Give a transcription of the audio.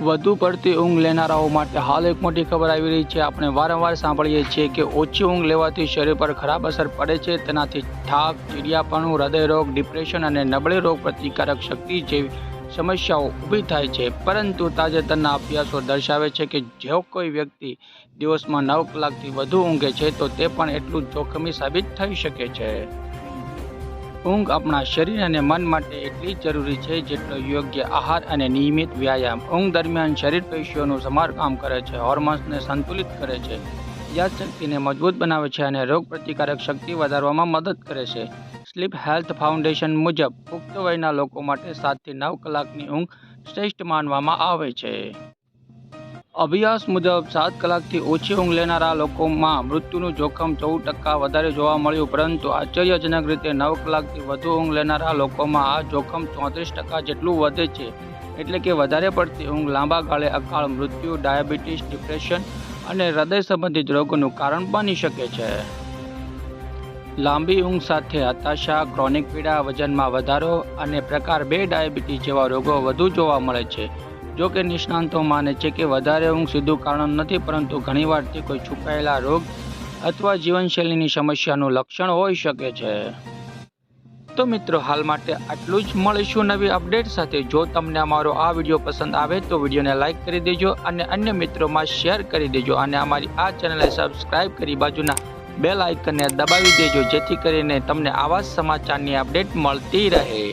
વધુ પડતી ઊંઘ લેનારાઓ માટે હાલ એક મોટી ખબર આવી રહી છે. આપણે વારંવાર સાંભળીએ છીએ કે ઓછી ઊંઘ લેવાથી શરીર પર ખરાબ અસર પડે છે. તેનાથી થાક, ચીડિયાપણું, હૃદયરોગ ડિપ્રેશન અને નબળી રોગ પ્રતિકારક શક્તિ જેવી સમસ્યાઓ ઊભી થાય છે. પરંતુ તાજેતરના અભ્યાસો દર્શાવે છે કે જો કોઈ વ્યક્તિ દિવસમાં નવ કલાકથી વધુ ઊંઘે છે, તો તે પણ એટલું જોખમી સાબિત થઈ શકે છે. ઊંઘ આપણા શરીર અને મન માટે એટલી જરૂરી છે જેટલો યોગ્ય આહાર અને નિયમિત વ્યાયામ. ઊંઘ દરમિયાન શરીર પેશીઓનું સમારકામ કરે છે, હોર્મોન્સને સંતુલિત કરે છે, યાદશક્તિને મજબૂત બનાવે છે અને રોગ પ્રતિકારક શક્તિ વધારવામાં મદદ કરે છે. સ્લીપ હેલ્થ ફાઉન્ડેશન મુજબ, પુખ્ત વયના લોકો માટે સાતથી નવ કલાકની ઊંઘ શ્રેષ્ઠ માનવામાં આવે છે. અભ્યાસ મુજબ સાત કલાકથી ઓછી ઊંઘ લેનારા લોકોમાં મૃત્યુનું જોખમ ચૌદ ટકા વધારે જોવા મળ્યું, પરંતુ આશ્ચર્યજનક રીતે નવ કલાકથી વધુ ઊંઘ લેનારા લોકોમાં આ જોખમ ચોત્રીસ ટકા જેટલું વધે છે, એટલે કે વધારે પડતી ઊંઘ લાંબા ગાળે અકાળ મૃત્યુ, ડાયાબિટીસ, ડિપ્રેશન અને હૃદય સંબંધિત રોગોનું કારણ બની શકે છે. લાંબી ઊંઘ સાથે હતાશા, ક્રોનિક પીડા વજનમાં વધારો અને પ્રકાર બે ડાયાબિટીસ જેવા રોગો વધુ જોવા મળે છે. જો કે નિષ્ણાંતો માને છે કે વધારે ઊંઘ સીધું કારણ નથી, પરંતુ ઘણીવાર તે કોઈ છુપાયેલા રોગ અથવા જીવનશૈલીની સમસ્યાનું લક્ષણ હોઈ શકે છે. તો મિત્રો, હાલ માટે આટલું જ. મળીશું નવી અપડેટ સાથે. જો તમને અમારો આ વીડિયો પસંદ આવે તો વિડીયોને લાઇક કરી દેજો અને અન્ય મિત્રોમાં શેર કરી દેજો અને અમારી આ ચેનલને સબસ્ક્રાઇબ કરી બાજુના બેલ આઇકનને દબાવી દેજો, જેથી કરીને તમને આવા સમાચારની અપડેટ મળતી રહે.